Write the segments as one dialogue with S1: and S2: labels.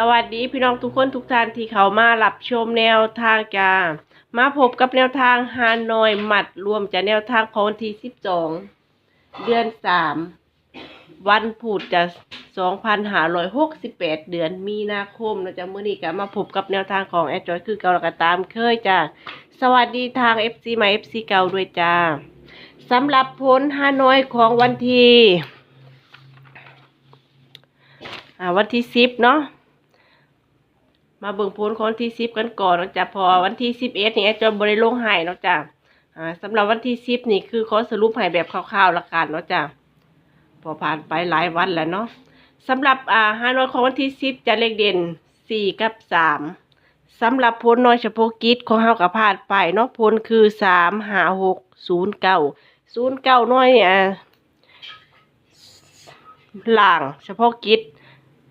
S1: สวัสดีพี่น้องทุกคนทุกท่านที่เขามารับชมแนวทางจ้ามาพบกับแนวทางฮานอยหมัดรวมจะแนวทางของวันที่สิบสองเดือนสามวันพุธจะสองพันหาร้อยหกสิบแปดเดือนมีนาคมเราจะมื่อนี้ก็มาพบกับแนวทางของแอดจอยคือเก่าแล้วก็ตามเคยจ้าสวัสดีทาง FC ใหม่ FC เก่าด้วยจ้าสำหรับผลฮานอยของวันที่อ่าวันที่สิบเนาะ มาเบิ่งผลของที่สิบกันก่อนเนาะจ้ะพอวันที่สิบเอ็ดนี่แอดจอยบริลงหายเนาะจ้ะอ่าสำหรับวันที่สิบนี่คือขอสรุปให้แบบคร่าวๆละกันเนาะจ้ะพอผ่านไปหลายวันแล้วเนาะสำหรับอ่าฮานอยของวันที่สิบจะเลขเด่นสี่กับสามสำหรับผลน้อยเฉพาะกิจของเฮากับพาดไปเนาะผลคือสามหาหกศูนย์เก้าศูนย์เก้าน้อยอ่าล่างเฉพาะกิจ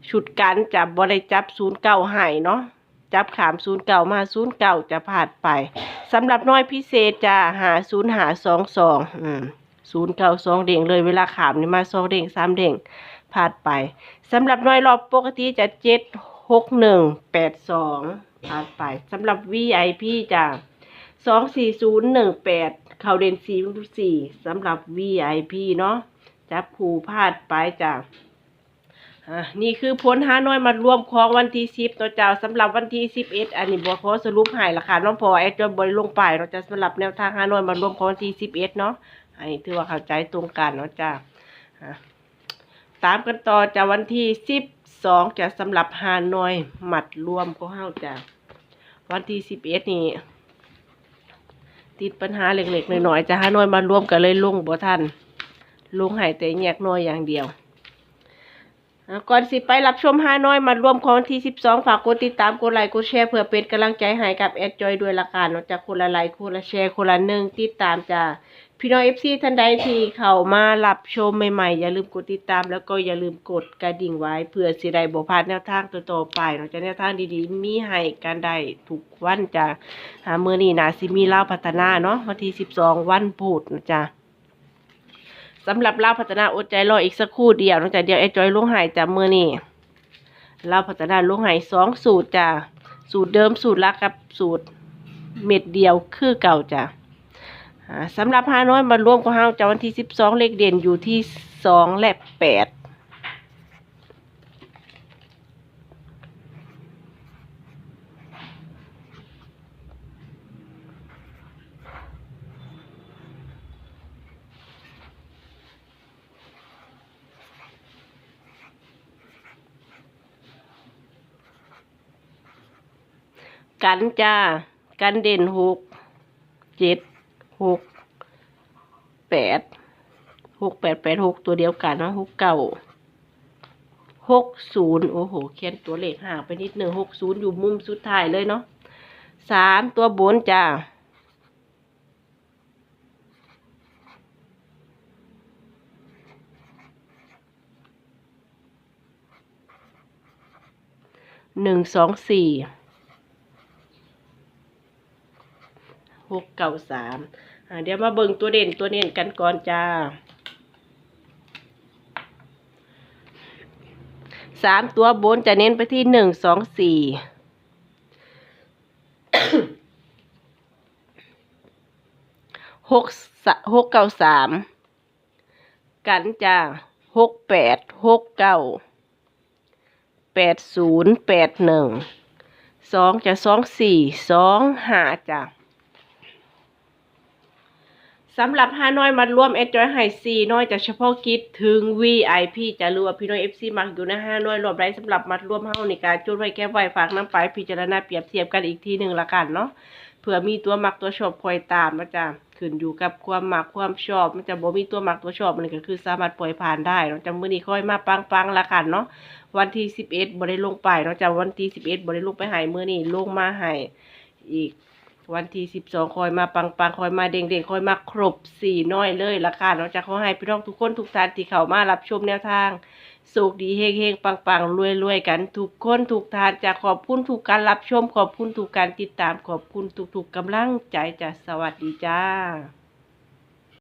S1: ชุดกันจับบริจับศูนย์เก่าให้เนาะจับขามศูนย์เก่ามาศูนย์เก่าจะผ่านไปสำหรับน้อยพิเศษจะหาศูนย์หาสองสองศูนย์เก่าสองเด้งเลยเวลาขามนี่มาสองเด้งสามเด้งผ่านไปสำหรับน้อยรอบปกติจะเจ็ดหกหนึ่งแปดสองผ่านไปสำหรับ VIP จะสองสี่ศูนย์หนึ่งแปดเขาเด่นสี่สี่สำหรับ VIP เนาะจับคู่พลาดไปจ้ะ อะนี่คือผลหาน้อยมารวมของวันที่สิบตัวเจ้าสำหรับวันที่สิบเอ็ดอันนี้บัวขอสรุปให้ละค่ะน้องพอแอดจนบริลงไปเราจะสำหรับแนวทางหาน้อยมารวมของวันที่สิบเอ็ดเนาะอันนี้ถือว่าเข้าใจตรงกันเนาะจ้าอะตามกันต่อจากวันที่สิบสองจะสำหรับหาน้อยหมัดรวมของเฮาจ้าวันที่สิบเอ็ดนี่ติดปัญหาเล็กๆหน่อยๆจะหาน้อยมารวมกันเลยลงบ่ทันลงให้แต่แยกน้อยอย่างเดียว ก่อนสิไปรับชมฮาน้อยมารวมของวันที่12ฝากกดติดตามกดไลค์กดแชร์เพื่อเป็นกำลังใจให้กับแอดจอยด้วยละกันเนาะจากคนละไลค์คนละแชร์คนละหนึ่งติดตามจ้าพี่น้อง FC ท่านใดที่เข้ามารับชมใหม่ๆ อย่าลืมกดติดตาม แล้วก็อย่าลืมกดกระดิ่งไว้เพื่อสิได้บ่พลาดแนวทางต่อๆไปเนาจากแนวทางดีๆ มีให้กันได้ทุกวันจ้าหามื้อนี้นะสิมีเล่าพัฒนาเนาะวันที่12วันพุธนะจ้า สำหรับเลาพัฒนาอดใจรออีกสักครู่เดียวนอกจากเดียวไอจอยลุงหายจากมือนี่เลาพัฒนาลุงหายสองสูตรจ้ะสูตรเดิมสูตรลักกับสูตรเม็ดเดียวคือเก่าจ้ะสำหรับฮาน้อยมารวมกับเฮาจาวันที่สิบสองเลขเด่นอยู่ที่สองและแปด กันจ้า กันเด่นหกเจ็ดหกแปดหกแปดแปดหกตัวเดียวกันนะหกเก้าหกศูนย์โอ้โหเขียนตัวเลขห่างไปนิดหนึ่งหกศูนย์อยู่มุมสุดท้ายเลยเนาะสามตัวบนจ้าหนึ่งสองสี่ ห กเก้าสามเดี๋ยวมาเบิ่งตัวเด่นตัวเด่นกันก่อนจ้าสามตัวบนจะเน้นไปที่หนึ่งสองสี่หกหกเก้าสามกันจ้าหกแปดหกเก้าแปดศูนย์แปดหนึ่งสองจะสองสี่สองห้าจ้ะ สำหรับฮานอยมาร่วมเอจอยไฮซีน้อยจากเฉพาะกิจถึง VIP จะรู้ว่าพี่น้อย FC มักอยู่นะฮานอยรวมไรสำหรับมัดรวมเฮาในการจุดไว้แก้ไว้ฝากน้ำไปพิจารณาเปรียบเทียบกันอีกทีหนึ่งละกันเนาะเผื่อมีตัวมักตัวชอบคอยตามนะจ๊ะขึ้นอยู่กับความมักความชอบ มันจะบ่มีตัวมักตัวชอบมันก็คือสามารถปล่อยผ่านได้เนาะจำมื้อนี้ค่อยมาปังๆละกันเนาะวันที่11บ่ได้ลงไปเนาะจากวันที่11บ่ได้ลงไปให้มื้อนี้ลงมาให้อีก วันที่สิบสองคอยมาปังปังๆคอยมาเด้งเด้งๆคอยมาครบสี่น้อยเลยละค่ะนอกจากขอให้พี่น้องทุกคนทุกท่านที่เข้ามารับชมแนวทางสุขดีเฮงเฮงปังปังรวยรวยๆกัน ทุกคนทุกท่านจะขอบคุณทุกการรับชม ขอบคุณทุกการติดตามขอบคุณทุกๆกกำลังใจจ้ะสวัสดีจ้า